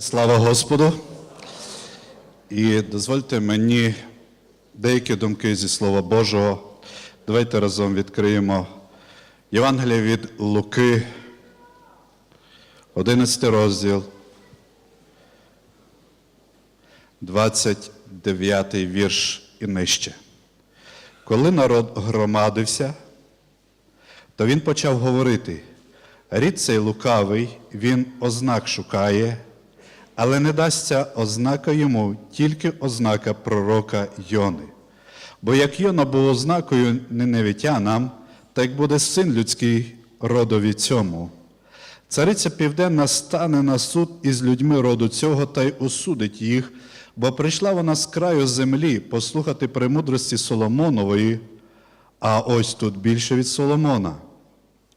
Слава Господу. І дозвольте мені деякі думки зі Слова Божого. Давайте разом відкриємо Євангелія від Луки, 11 розділ, 29 вірш і нижче. Коли народ громадився, то він почав говорити: рід цей лукавий, він ознак шукає, але не дасться ознака йому, тільки ознака пророка Йони. Бо як Йона був ознакою неневітянам, так буде син людський родові цьому. Цариця Південна стане на суд із людьми роду цього та й осудить їх, бо прийшла вона з краю землі послухати премудрості Соломонової, а ось тут більше від Соломона.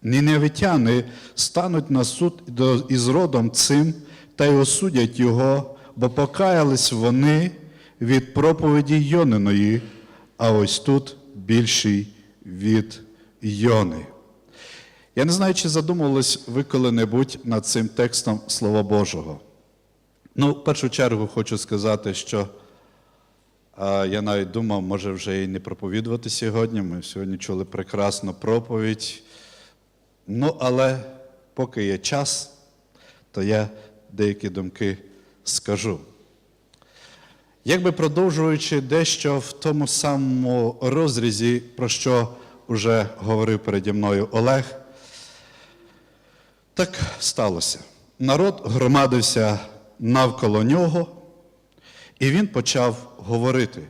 Ніневитяни стануть на суд із родом цим та й осудять його, бо покаялись вони від проповіді Йониної, а ось тут більший від Йони. Я не знаю, чи задумувались ви коли-небудь над цим текстом Слова Божого. Ну, в першу чергу хочу сказати, що а, я навіть думав, може вже і не проповідувати сьогодні. Ми сьогодні чули прекрасну проповідь. Ну, але поки є час, то я деякі думки скажу. Якби продовжуючи дещо в тому самому розрізі, про що вже говорив переді мною Олег, так сталося. Народ громадився навколо нього, і він почав говорити.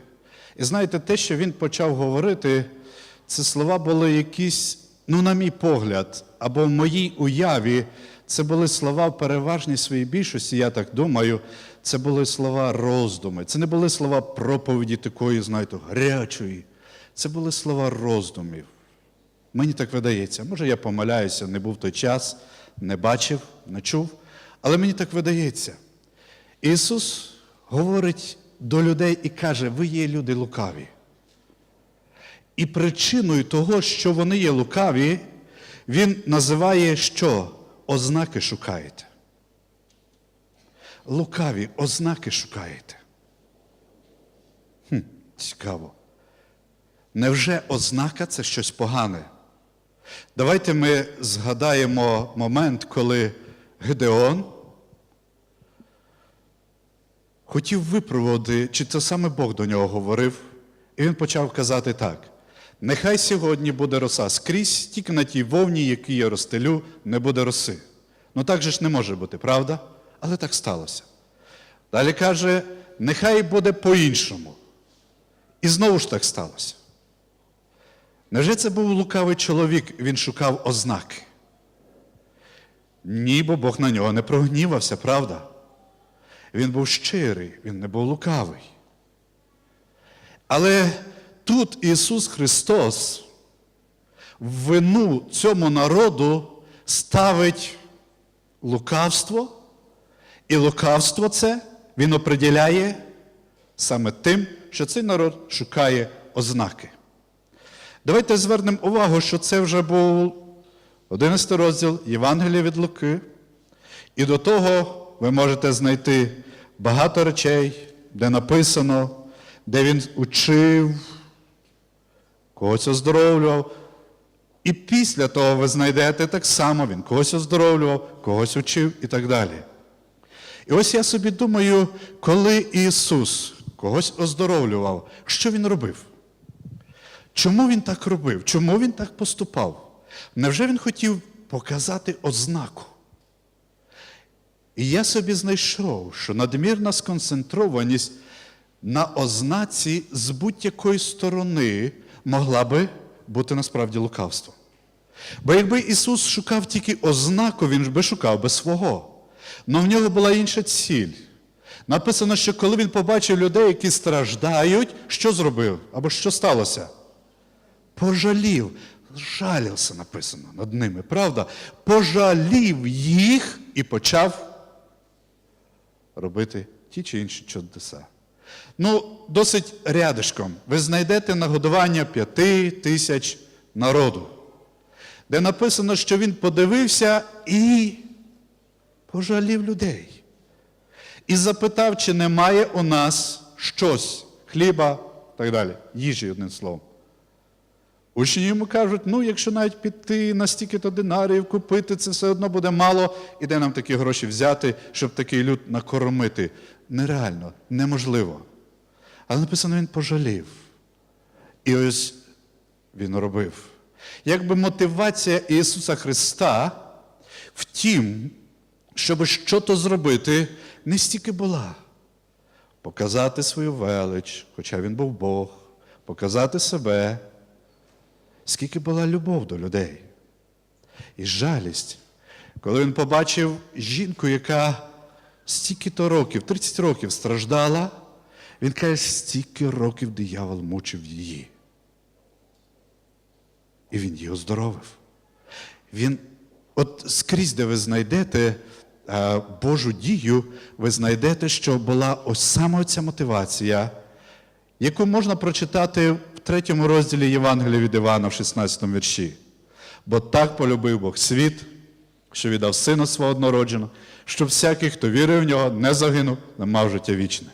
І знаєте, те, що він почав говорити, це слова були якісь, ну, на мій погляд, або в моїй уяві, це були слова в переважній своїй більшості, я так думаю, це були слова роздуми. Це не були слова проповіді такої, знаєте, гарячої. Це були слова роздумів. Мені так видається. Може, я помиляюся, не був той час, не бачив, не чув, але мені так видається. Ісус говорить до людей і каже: ви є люди лукаві. І причиною того, що вони є лукаві, Він називає що? Ознаки шукаєте. Лукаві ознаки шукаєте. Хм, Цікаво. Невже ознака це щось погане? Давайте ми згадаємо момент, коли Гедеон хотів випроводи, чи це саме Бог до нього говорив, і він почав казати так: нехай сьогодні буде роса скрізь, тільки на тій вовні, яку я розстелю, не буде роси. Ну так же ж не може бути, правда? Але так сталося. Далі каже, нехай буде по-іншому. І знову ж так сталося. Невже це був лукавий чоловік, він шукав ознаки? Ні, бо Бог на нього не прогнівався, правда? Він був щирий, він не був лукавий. Але тут Ісус Христос вину цьому народу ставить лукавство, і лукавство це він оприділяє саме тим, що цей народ шукає ознаки. Давайте звернемо увагу, що це вже був 11 розділ Євангелія від Луки. І до того ви можете знайти багато речей, де написано, де він учив, когось оздоровлював. І після того ви знайдете так само, він когось оздоровлював, когось учив і так далі. І ось я собі думаю, коли Ісус когось оздоровлював, що Він робив? Чому він так робив? Чому він так поступав? Невже він хотів показати ознаку? І я собі знайшов, що надмірна сконцентрованість на ознаці з будь-якої сторони могла би бути насправді лукавством. Бо якби Ісус шукав тільки ознаку, Він би шукав би свого. Але в нього була інша ціль. Написано, що коли він побачив людей, які страждають, що зробив? Або що сталося? Пожалів, жалівся написано над ними, правда? Пожалів їх і почав робити ті чи інші чудеса. Ну, досить рядишком. Ви знайдете нагодування п'яти тисяч народу, де написано, що він подивився і пожалів людей. і запитав, чи немає у нас щось, хліба так далі, їжі, одним словом. Учні йому кажуть, ну, якщо навіть піти на стільки-то динарів, купити, це все одно буде мало, і де нам такі гроші взяти, щоб такий люд накормити. Нереально, неможливо. Але написано, він пожалів. І ось він робив. Якби мотивація Ісуса Христа в тім, щоб щось зробити, не стільки була. Показати свою велич, хоча він був Бог, показати себе, скільки була любов до людей. І жалість, коли він побачив жінку, яка стільки-то років, 30 років страждала, він каже, стільки років диявол мучив її. І він її оздоровив. Він, от скрізь, де ви знайдете е, Божу дію, ви знайдете, що була ось саме ця мотивація, яку можна прочитати в третьому розділі Євангелія від Івана в 16 вірші. Бо так полюбив Бог світ, що віддав сина свого однородженого, щоб всякий, хто вірив в нього, не загинув, не мав життя вічне.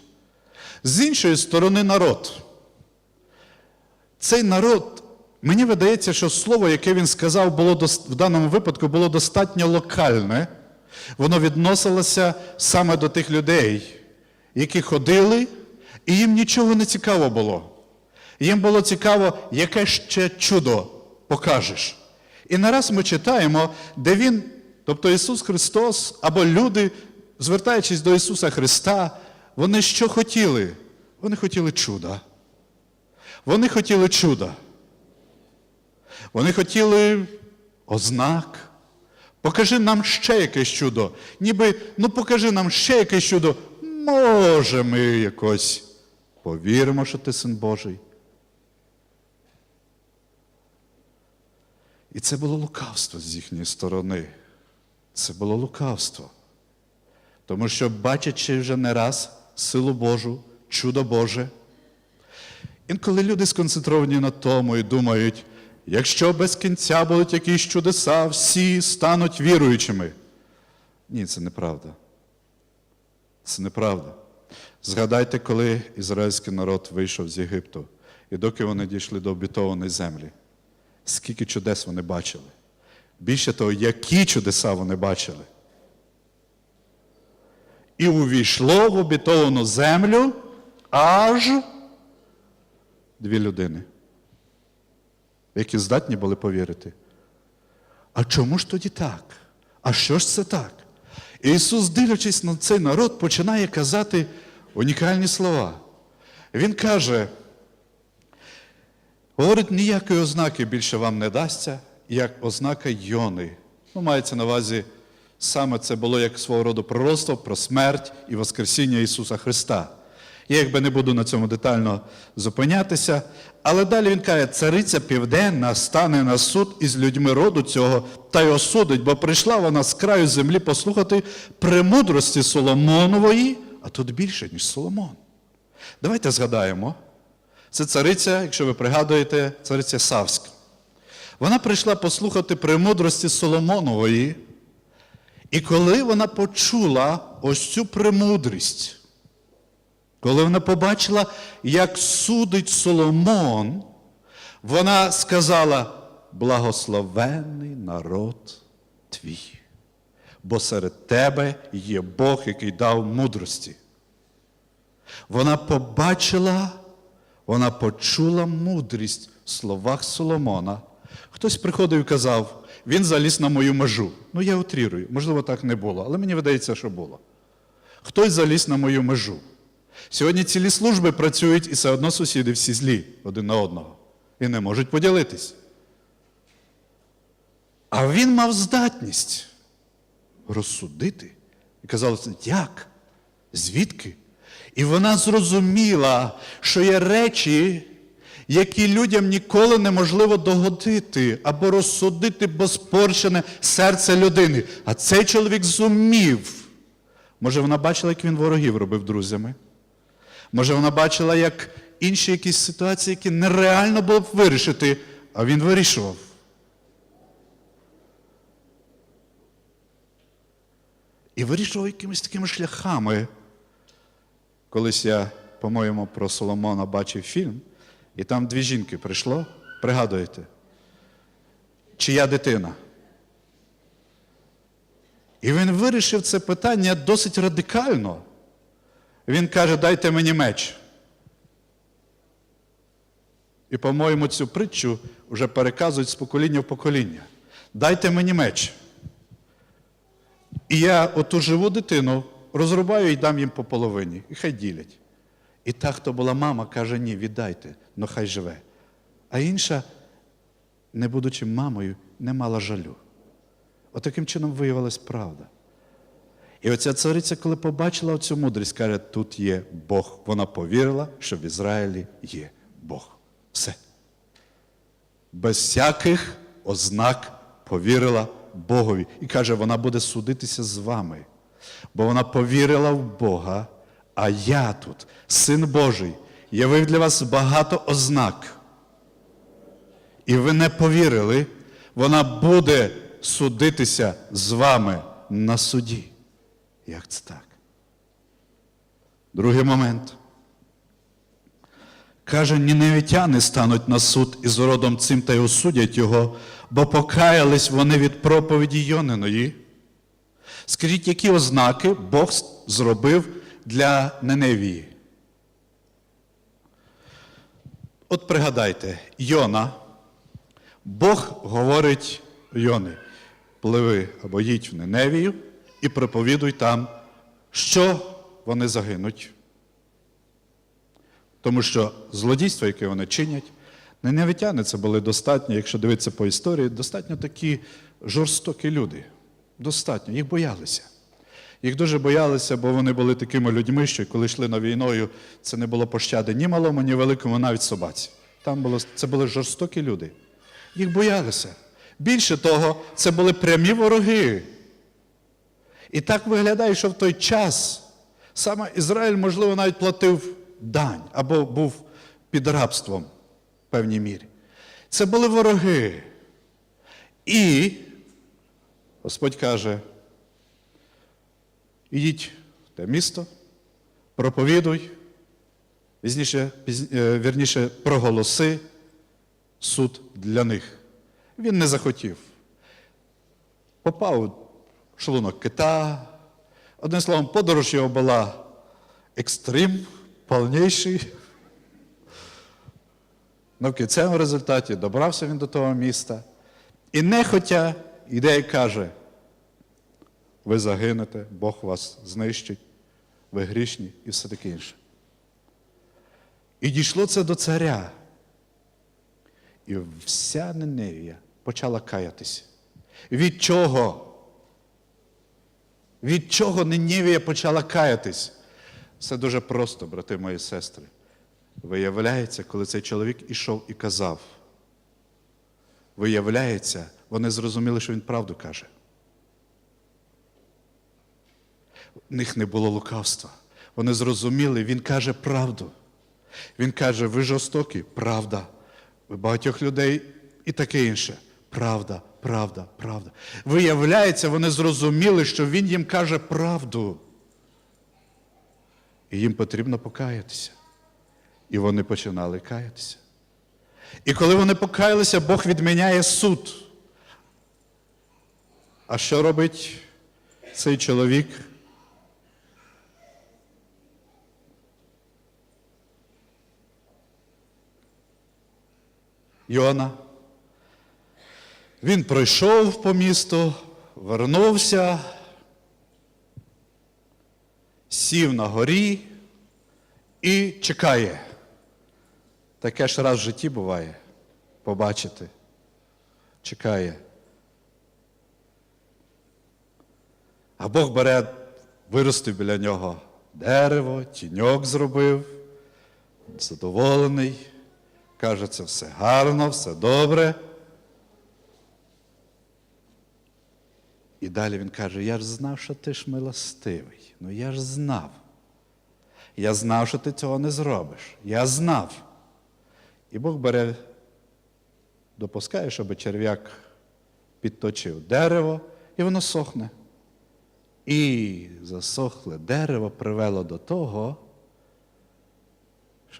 З іншої сторони, народ. Цей народ, мені видається, що слово, яке він сказав, було в даному випадку було достатньо локальне. Воно відносилося саме до тих людей, які ходили, і їм нічого не цікаво було. Їм було цікаво, яке ще чудо покажеш. І нараз ми читаємо, де Він, тобто Ісус Христос, або люди, звертаючись до Ісуса Христа, вони що хотіли? Вони хотіли чуда. Вони хотіли чуда. Вони хотіли ознак. Покажи нам ще якесь чудо. Ніби, ну покажи нам ще якесь чудо. Може, ми якось повіримо, що ти син Божий. І це було лукавство з їхньої сторони. Це було лукавство. Тому що, бачачи вже не раз силу Божу, чудо Боже, інколи люди сконцентровані на тому і думають, якщо без кінця будуть якісь чудеса, всі стануть віруючими. Ні, це неправда. Це неправда. Згадайте, коли ізраїльський народ вийшов з Єгипту, і доки вони дійшли до обітованої землі, скільки чудес вони бачили. Більше того, які чудеса вони бачили. І увійшло в обітовану землю аж дві людини, які здатні були повірити. А чому ж тоді так? А що ж це так? Ісус, дивлячись на цей народ, починає казати унікальні слова. Він каже, говорить, ніякої ознаки більше вам не дасться, як ознака Йони. Ну, мається на увазі, саме це було як свого роду пророцтво про смерть і Воскресіння Ісуса Христа. Я якби не буду на цьому детально зупинятися, але далі він каже, цариця південна стане на суд із людьми роду цього та й осудить, бо прийшла вона з краю землі послухати премудрості Соломонової, а тут більше, ніж Соломон. Давайте згадаємо. Це цариця, якщо ви пригадуєте, цариця Савська. Вона прийшла послухати премудрості Соломонової, і коли вона почула ось цю премудрість, коли вона побачила, як судить Соломон, вона сказала: благословенний народ твій, бо серед тебе є Бог, який дав мудрості. Вона побачила, вона почула мудрість в словах Соломона. Хтось приходив і казав, він заліз на мою межу. Ну, я утрірую, можливо, так не було, але мені видається, що було. Хтось заліз на мою межу. Сьогодні цілі служби працюють і все одно сусіди всі злі один на одного і не можуть поділитись. А він мав здатність розсудити. І казалося, як? Звідки? І вона зрозуміла, що є речі, які людям ніколи неможливо догодити або розсудити безпорчене серце людини. А цей чоловік зумів. Може, вона бачила, як він ворогів робив друзями? Може, вона бачила, як інші якісь ситуації, які нереально було б вирішити, а він вирішував. І вирішував якимись такими шляхами, Колись я, по-моєму, про Соломона бачив фільм, і там дві жінки прийшло, пригадуєте, чия дитина. І він вирішив це питання досить радикально. Він каже, дайте мені меч. І, по-моєму, цю притчу вже переказують з покоління в покоління. Дайте мені меч. І я оту живу дитину розрубаю і дам їм по половині. І хай ділять. І та, хто була мама, каже, ні, віддайте, ну хай живе. А інша, не будучи мамою, не мала жалю. Отаким чином виявилась правда. І оця цариця, коли побачила оцю мудрість, каже, тут є Бог. Вона повірила, що в Ізраїлі є Бог. Все. Без всяких ознак повірила Богові. І каже, вона буде судитися з вами. Бо вона повірила в Бога, а я тут, син Божий, явив для вас багато ознак. І ви не повірили, вона буде судитися з вами на суді. Як це так? Другий момент. Каже, ніневітяни стануть на суд із родом цим та й осудять його, бо покаялись вони від проповіді Йониної. Скажіть, які ознаки Бог зробив для Неневії? От пригадайте, Йона, Бог говорить Йони, пливи або їдь в Неневію і проповідуй там, що вони загинуть. Тому що злодійство, яке вони чинять, ненавітяни це були достатньо, якщо дивитися по історії, достатньо такі жорстокі люди. Достатньо, їх боялися. Їх дуже боялися, бо вони були такими людьми, що коли йшли на війною, це не було пощади ні малому, ні великому, навіть собаці. Там було, це були жорстокі люди. Їх боялися. Більше того, це були прямі вороги. І так виглядає, що в той час саме Ізраїль, можливо, навіть платив дань або був під рабством в певній мірі. Це були вороги. І Господь каже: ідіть в те місто, проповідуй, пізніше, пізні, е, вірніше, проголоси суд для них. Він не захотів. Попав у шлунок кита. Одним словом, подорож його була екстрим, повніший. Ну, в кінцевому результаті добрався він до того міста. І нехотя йде і каже, ви загинете, Бог вас знищить, ви грішні і все таке інше. І дійшло це до царя. І вся Ниневія почала каятися. Від чого? Від чого Ниневія почала каятись? Все дуже просто, брати мої сестри. Виявляється, коли цей чоловік ішов і казав, виявляється, вони зрозуміли, що він правду каже. У них не було лукавства. Вони зрозуміли, він каже правду. Він каже, ви жорстокі, правда. Ви багатьох людей і таке інше. Правда, правда, правда. Виявляється, вони зрозуміли, що він їм каже правду. І їм потрібно покаятися. І вони починали каятися. І коли вони покаялися, Бог відміняє суд. А що робить цей чоловік? Йона. Він пройшов по місту, вернувся, сів на горі і чекає. Таке ж раз в житті буває побачити. Чекає. А Бог бере, виростив біля нього дерево, тіньок зробив, задоволений, каже, це все гарно, все добре. І далі він каже: Я ж знав, що ти ж милостивий. Ну я ж знав. Я знав, що ти цього не зробиш. Я знав. І Бог бере, допускає, щоб черв'як підточив дерево, і воно сохне. І засохле дерево привело до того,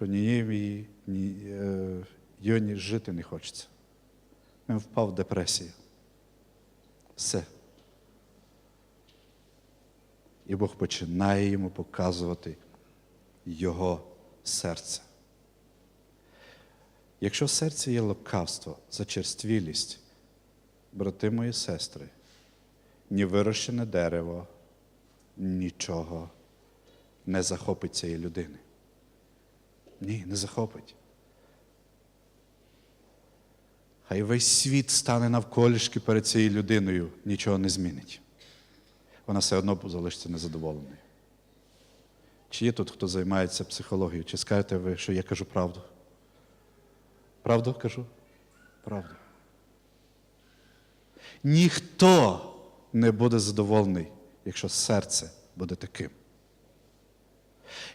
що ні ні, ні е, Йоні жити не хочеться. Він впав в депресію. Все. І Бог починає йому показувати його серце. Якщо в серці є лукавство, зачерствілість, брати мої сестри, ні вирощене дерево, нічого не захопить цієї людини. Ні, не захопить. Хай весь світ стане навколішки перед цією людиною, нічого не змінить. Вона все одно залишиться незадоволеною. Чи є тут, хто займається психологією? Чи скажете ви, що я кажу правду? Правду кажу? Правду. Ніхто не буде задоволений, якщо серце буде таким.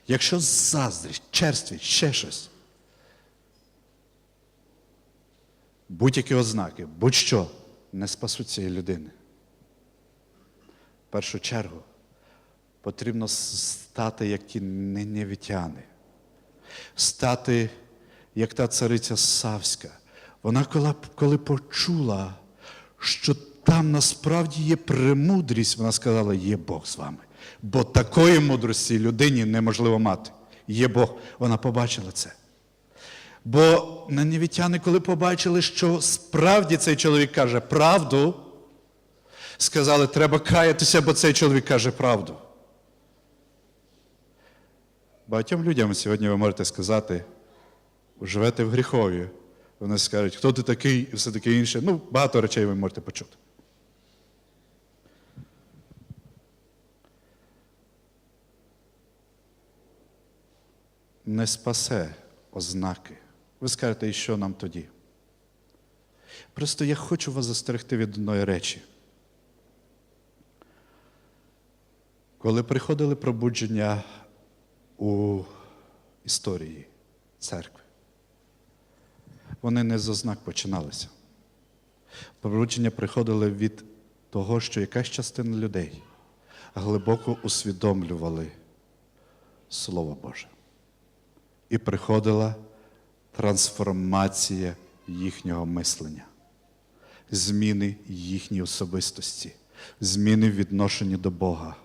Якщо заздрість, черствість, ще щось. Будь-які ознаки, будь-що не спасуть цієї людини. В першу чергу потрібно стати, як ті неневітяни, стати, як та цариця Савська. Вона коли, коли почула, що там насправді є премудрість, вона сказала, є Бог з вами. Бо такої мудрості людині неможливо мати. Є Бог. Вона побачила це. Бо нанівітяни, коли побачили, що справді цей чоловік каже правду, сказали, треба каятися, бо цей чоловік каже правду. Багатьом людям сьогодні ви можете сказати, живете в гріхові. Вони скажуть, хто ти такий і все таке інше. Ну, багато речей ви можете почути. Не спасе ознаки. Ви скажете, і що нам тоді? Просто я хочу вас застерегти від одної речі. Коли приходили пробудження у історії церкви, вони не з ознак починалися. Пробудження приходили від того, що якась частина людей глибоко усвідомлювали Слово Боже. І приходила трансформація їхнього мислення, зміни їхньої особистості, зміни в відношенні до Бога.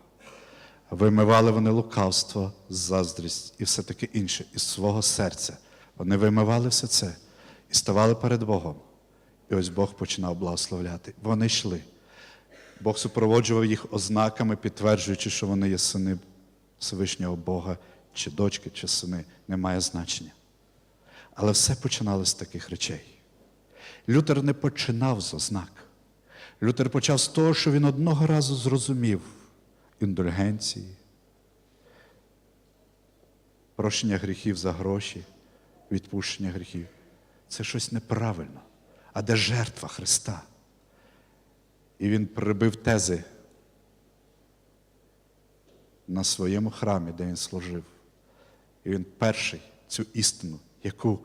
Вимивали вони лукавство, заздрість і все таке інше із свого серця. Вони вимивали все це і ставали перед Богом. І ось Бог починав благословляти. Вони йшли. Бог супроводжував їх ознаками, підтверджуючи, що вони є сини Всевишнього Бога, чи дочки, чи сини, не має значення. Але все починалося з таких речей. Лютер не починав з ознак. Лютер почав з того, що він одного разу зрозумів індульгенції, прощення гріхів за гроші, відпущення гріхів. Це щось неправильно. А де жертва Христа? І він прибив тези на своєму храмі, де він служив. І він перший цю істину, яку,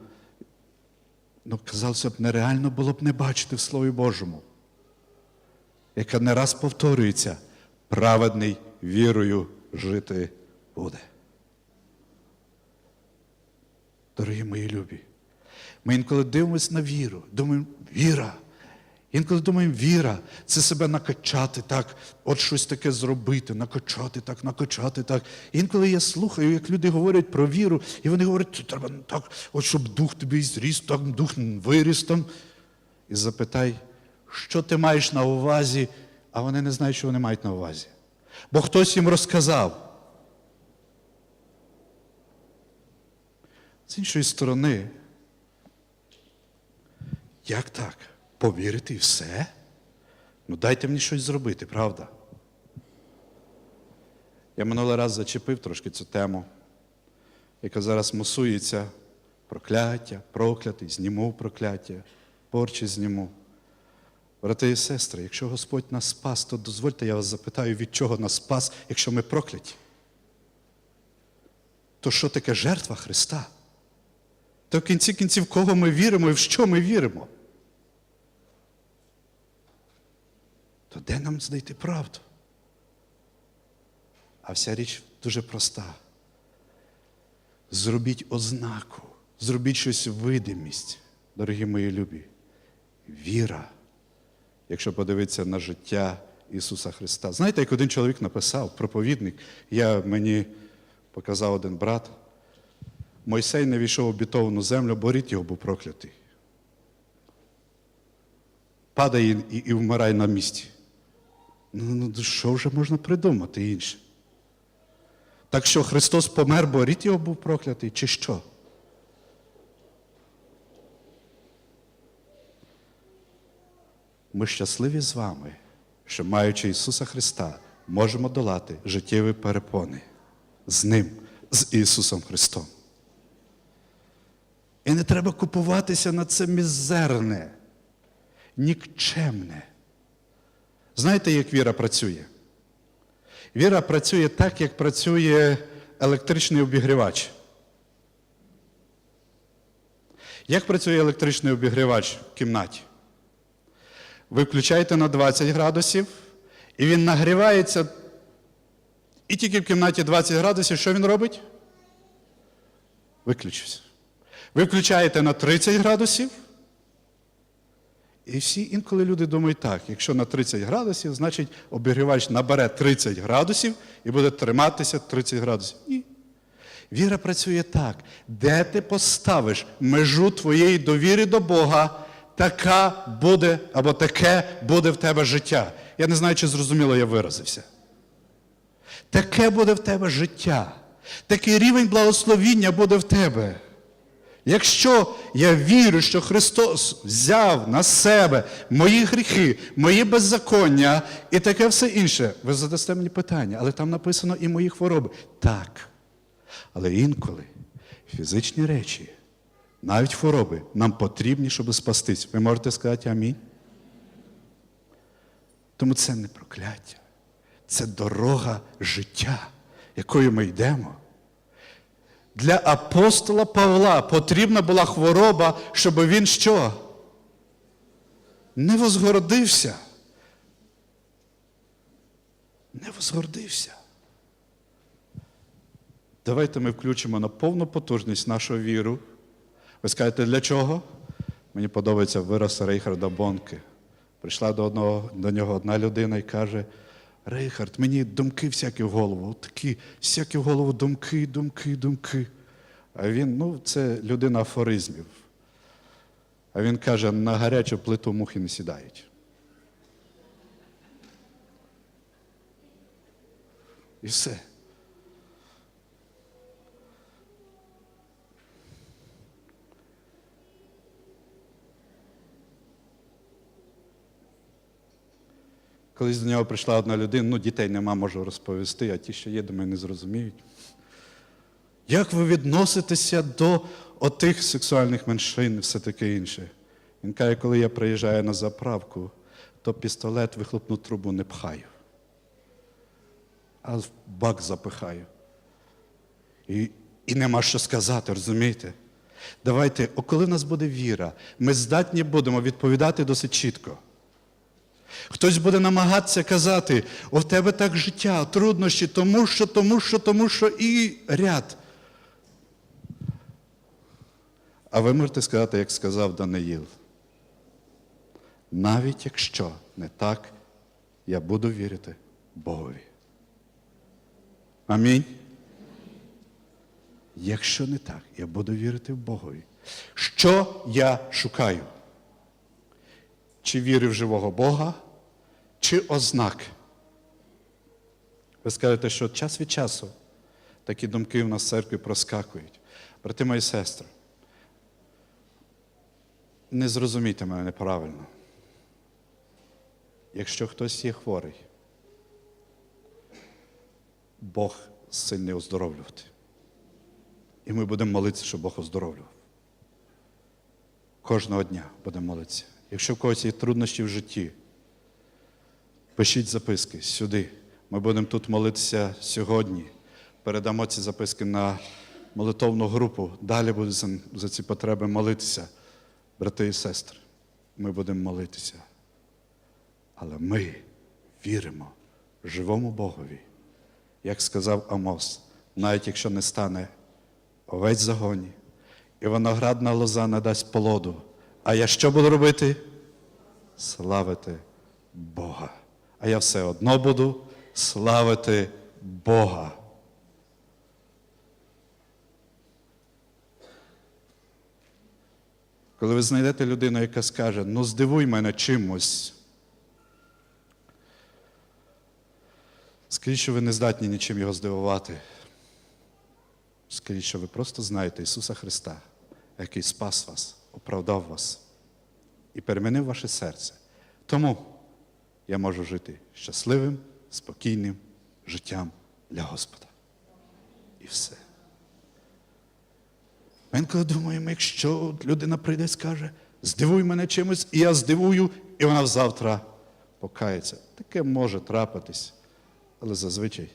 ну, казалося б, нереально було б не бачити в Слові Божому, яка не раз повторюється, праведний вірою жити буде. Дорогі мої любі, ми інколи дивимося на віру, думаємо, віра. Інколи думаємо, віра це себе накачати так, от щось таке зробити, накачати так, накачати так. Інколи я слухаю, як люди говорять про віру, і вони говорять, треба так, от щоб дух тобі зріс, так, дух виріс там. І запитай, що ти маєш на увазі, а вони не знають, що вони мають на увазі. Бо хтось їм розказав. З іншої сторони, як так? Повірити і все? Ну дайте мені щось зробити, правда? Я минулий раз зачепив трошки цю тему, яка зараз мусується прокляття, проклятий, зніму прокляття, порчі зніму. Брати і сестри, якщо Господь нас спас, то дозвольте, я вас запитаю, від чого нас спас, якщо ми прокляті? То що таке жертва Христа? То в кінці кінців, кого ми віримо і в що ми віримо? То де нам знайти правду? А вся річ дуже проста. Зробіть ознаку, зробіть щось видимість, дорогі мої любі. Віра, якщо подивитися на життя Ісуса Христа. Знаєте, як один чоловік написав, проповідник, я мені показав один брат, Мойсей не війшов у обітовану землю, бо рід його був проклятий. Падає і, і вмирає на місці. Ну, ну, що вже можна придумати інше? Так що Христос помер, бо рід його був проклятий, чи що? Ми щасливі з вами, що, маючи Ісуса Христа, можемо долати життєві перепони з Ним, з Ісусом Христом. І не треба купуватися на це мізерне, нікчемне. Знаєте, як віра працює? Віра працює так, як працює електричний обігрівач. Як працює електричний обігрівач в кімнаті? Ви включаєте на 20 градусів, і він нагрівається. І тільки в кімнаті 20 градусів, що він робить? Виключився. Ви включаєте на 30 градусів. І всі інколи люди думають так, якщо на 30 градусів, значить обігрівач набере 30 градусів і буде триматися 30 градусів. Ні. Віра працює так. Де ти поставиш межу твоєї довіри до Бога, така буде або таке буде в тебе життя. Я не знаю, чи зрозуміло я виразився. Таке буде в тебе життя. Такий рівень благословіння буде в тебе. Якщо я вірю, що Христос взяв на себе мої гріхи, мої беззаконня і таке все інше, ви задасте мені питання, але там написано і мої хвороби. Так. Але інколи фізичні речі, навіть хвороби, нам потрібні, щоб спастись. Ви можете сказати амінь? Тому це не прокляття, це дорога життя, якою ми йдемо. Для апостола Павла потрібна була хвороба, щоб він що? Не возгордився. Не возгордився. Давайте ми включимо на повну потужність нашу віру. Ви скажете, для чого? Мені подобається вираз Рейхарда Бонки. Прийшла до, одного, до нього одна людина і каже, Рейхард, мені думки всякі в голову, такі всякі в голову думки, думки, думки. А він, ну, це людина афоризмів. А він каже, на гарячу плиту мухи не сідають. І все. Колись до нього прийшла одна людина, ну дітей нема, можу розповісти, а ті, що є, думаю, не зрозуміють. Як ви відноситеся до отих сексуальних меншин і все таке інше? Він каже, коли я приїжджаю на заправку, то пістолет вихлопну трубу не пхаю, а в бак запихаю. І, і нема що сказати, розумієте? Давайте, коли в нас буде віра, ми здатні будемо відповідати досить чітко. Хтось буде намагатися казати, в тебе так життя, труднощі, тому що, тому що, тому що і ряд. А ви можете сказати, як сказав Даниїл. Навіть якщо не так, я буду вірити Богові. Амінь. Якщо не так, я буду вірити в Богові. Що я шукаю? Чи віри в живого Бога, чи ознак? Ви скажете, що час від часу такі думки в нас в церкві проскакують. Брати мої сестри, не зрозумійте мене неправильно. Якщо хтось є хворий, Бог сильний оздоровлювати. І ми будемо молитися, щоб Бог оздоровлював. Кожного дня будемо молитися. Якщо в когось є труднощі в житті, пишіть записки сюди. Ми будемо тут молитися сьогодні. Передамо ці записки на молитовну групу. Далі будемо за, ці потреби молитися, брати і сестри. Ми будемо молитися. Але ми віримо живому Богові, як сказав Амос, навіть якщо не стане овець загоні, і виноградна лоза не дасть плоду. А я що буду робити? Славити Бога. А я все одно буду славити Бога. Коли ви знайдете людину, яка скаже, ну здивуй мене чимось. Скажіть, що ви не здатні нічим його здивувати. Скажіть, що ви просто знаєте Ісуса Христа, який спас вас, оправдав вас і перемінив ваше серце. Тому я можу жити щасливим, спокійним життям для Господа. І все. Ми інколи думаємо, якщо людина прийде і скаже, здивуй мене чимось, і я здивую, і вона завтра покається. Таке може трапитись, але зазвичай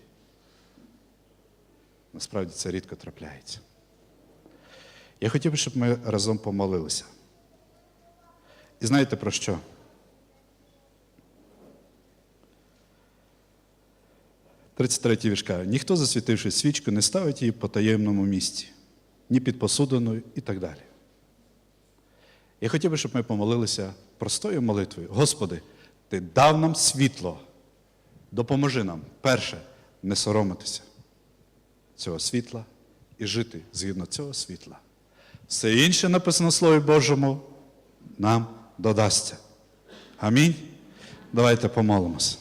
насправді це рідко трапляється. Я хотів би, щоб ми разом помолилися. І знаєте про що? Тридцять третій вірш каже, ніхто, засвітивши свічку, не ставить її по таємному місці, ні під посудиною і так далі. Я хотів би, щоб ми помолилися простою молитвою. Господи, Ти дав нам світло. Допоможи нам, перше, не соромитися цього світла і жити згідно цього світла. Все інше написано в Слові Божому нам додасться. Амінь. Давайте помолимося.